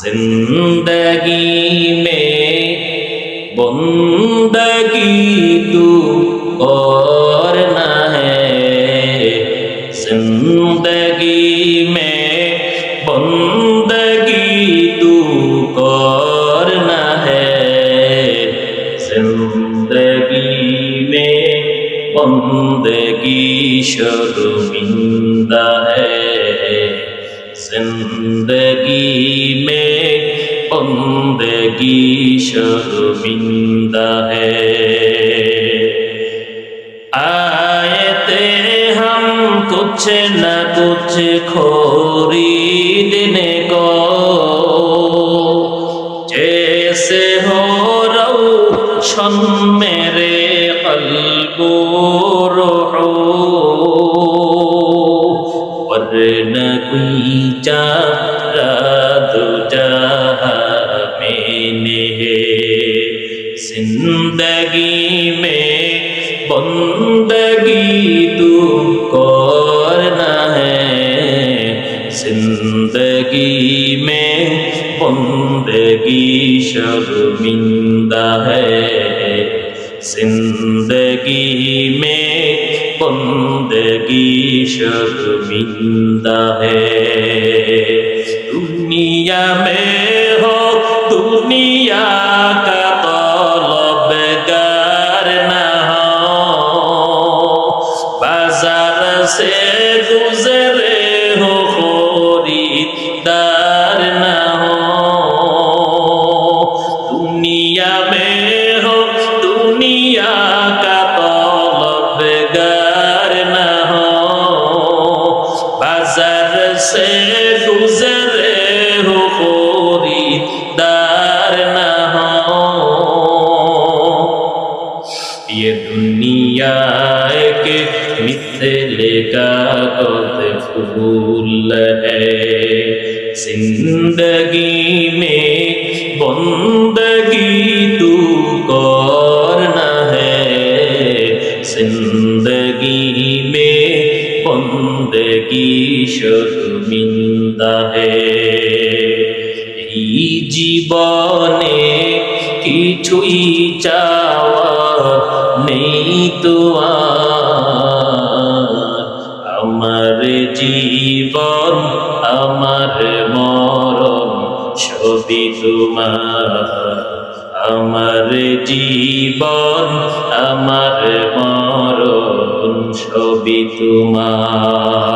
ज़िंदगी में बंदगी तू और न है। ज़िंदगी में बंदगी तू करना है। ज़िंदगी में बंदगी शर्मिंदा है। ज़िंदगी में बंदगी शर्मिंदा है आए थे हम कुछ न कुछ खरीदने को जैसे हो रोशन मेरे कल्बो वरन कोई चारा दूजा मैंने जिंदगी में बंदगी तू करना है जिंदगी में बंदगी शर्मिंदा है जिंदगी में बंदगी शर्मिंदा है दुनिया में কাছে গুজরে হো খরিদার না হো। দুনিয়া মে হো দুনিয়া কা তলব গার সে গুজরে হো খরিদার না दुनिया के मिथले का फूल है जिंदगी में बंदगी तू करना है जिंदगी में बंदगी शर्मिंदा है এই জীবনে কিছুই চাওয়া নেই তো আমার জীবন, আমার মরণ, সবই তোমার। আমার জীবন, আমার মরণ, সবই তোমার।